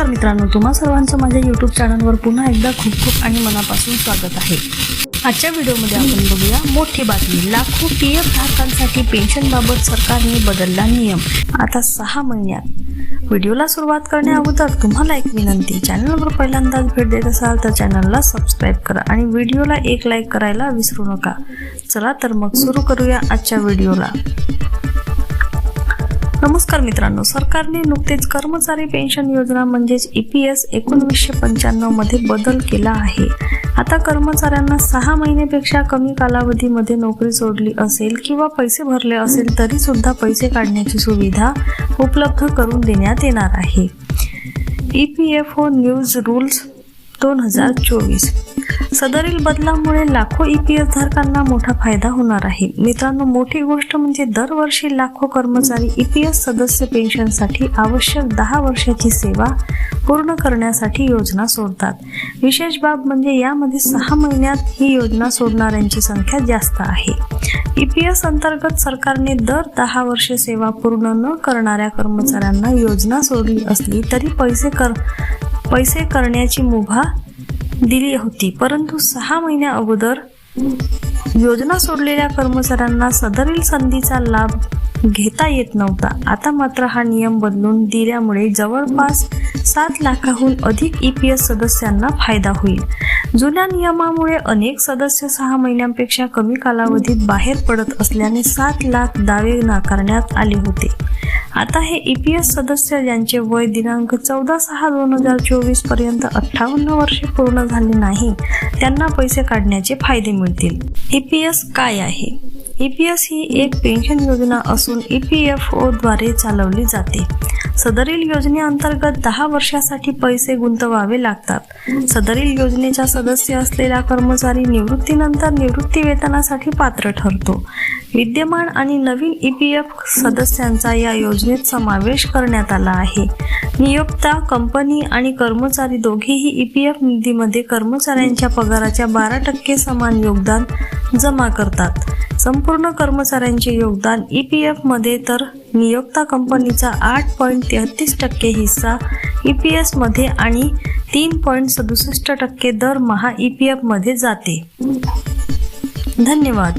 मित्रांनो तुम्हा सर्वांचं माझ्या यूट्यूब चॅनलवर पुन्हा एकदा खूप खूप आणि मनापासून स्वागत आहे. आजच्या व्हिडिओमध्ये आपण बघूया मोठी बातमी. लाखो पी एफ धारकांसाठी पेन्शनबाबत सरकारने बदलला नियम. आता सहा महिन्यात. व्हिडिओला सुरुवात करण्याअगोदर तुम्हाला एक विनंती चॅनलवर पहिल्यांदाच भेट देत असाल तर चॅनलला सबस्क्राईब करा आणि व्हिडिओला एक लाईक करायला विसरू नका. चला तर मग सुरू करूया आजच्या व्हिडिओला. नमस्कार मित्रांनो सरकारने नुकतेच कर्मचारी पेन्शन योजना म्हणजेच ई पी एस एकोणवीसशे पंच्याण्णवमध्ये बदल केला आहे. आता कर्मचाऱ्यांना सहा महिन्यापेक्षा कमी कालावधीमध्ये नोकरी सोडली असेल किंवा पैसे भरले असेल तरी सुद्धा पैसे काढण्याची सुविधा उपलब्ध करून देण्यात येणार आहे. E P F O news rules दोन हजार चोवीस. सदरील बदलामुळे लाखो ई पी एस धारकांना मोठा फायदा होणार आहे. मित्रांनो मोठी गोष्ट म्हणजे दरवर्षी लाखो कर्मचारी ई पी एस सदस्य पेन्शनसाठी आवश्यक दहा वर्षाची सेवा पूर्ण करण्यासाठी योजना सोडतात. विशेष बाब म्हणजे यामध्ये सहा महिन्यात ही योजना सोडणाऱ्यांची संख्या जास्त आहे. ई पी एस अंतर्गत सरकारने दर दहा वर्षे सेवा पूर्ण न करणाऱ्या कर्मचाऱ्यांना योजना सोडली असली तरी पैसे कर पैसे करण्याची मुभा दिली होती. परंतु सहा महिन्या अगोदर योजना सोडलेल्या कर्मचाऱ्यांना सदरील संधीचा लाभ घेता येत नव्हता. आता मात्र हा नियम बदलून दिल्यामुळे जवळपास सात लाखाहून अधिक ई पी एस सदस्यांना फायदा होईल. जुन्या नियमामुळे अनेक सदस्य सहा महिन्यांपेक्षा कमी कालावधीत बाहेर पडत असल्याने सात लाख दावे नाकारण्यात आले होते. आता हे ई पी एस सदस्य ज्यांचे वय दिनांक चौदा सहा दोन हजार चोवीसपर्यंत अठ्ठावन्न वर्षे पूर्ण झाले नाही त्यांना पैसे काढण्याचे फायदे मिळतील. ई पी एस काय आहे? ई पी एस ही एक पेन्शन योजना असून ई पी एफ ओद्वारे चालवली जाते. सदरील योजनेअंतर्गत दहा वर्षासाठी पैसे गुंतवावे लागतात. सदरील योजनेचा सदस्य असलेला कर्मचारी निवृत्तीनंतर निवृत्ती वेतनासाठी पात्र ठरतो. विद्यमान आणि नवीन ई पी एफ सदस्यांचा या योजनेत समावेश करण्यात आला आहे. नियोक्ता कंपनी आणि कर्मचारी दोघेही ई पी एफ निधीमध्ये कर्मचाऱ्यांच्या पगाराच्या बारा टक्के समान योगदान जमा करतात. संपूर्ण कर्मचाऱ्यांचे योगदान ई पी एफमध्ये तर नियोक्ता कंपनीचा आठ पॉईंट तेहतीस टक्के हिस्सा ई पी एसमध्ये आणि तीन पॉईंट सदुसष्ट टक्के दरमहा ई पी एफमध्ये जाते. धन्यवाद.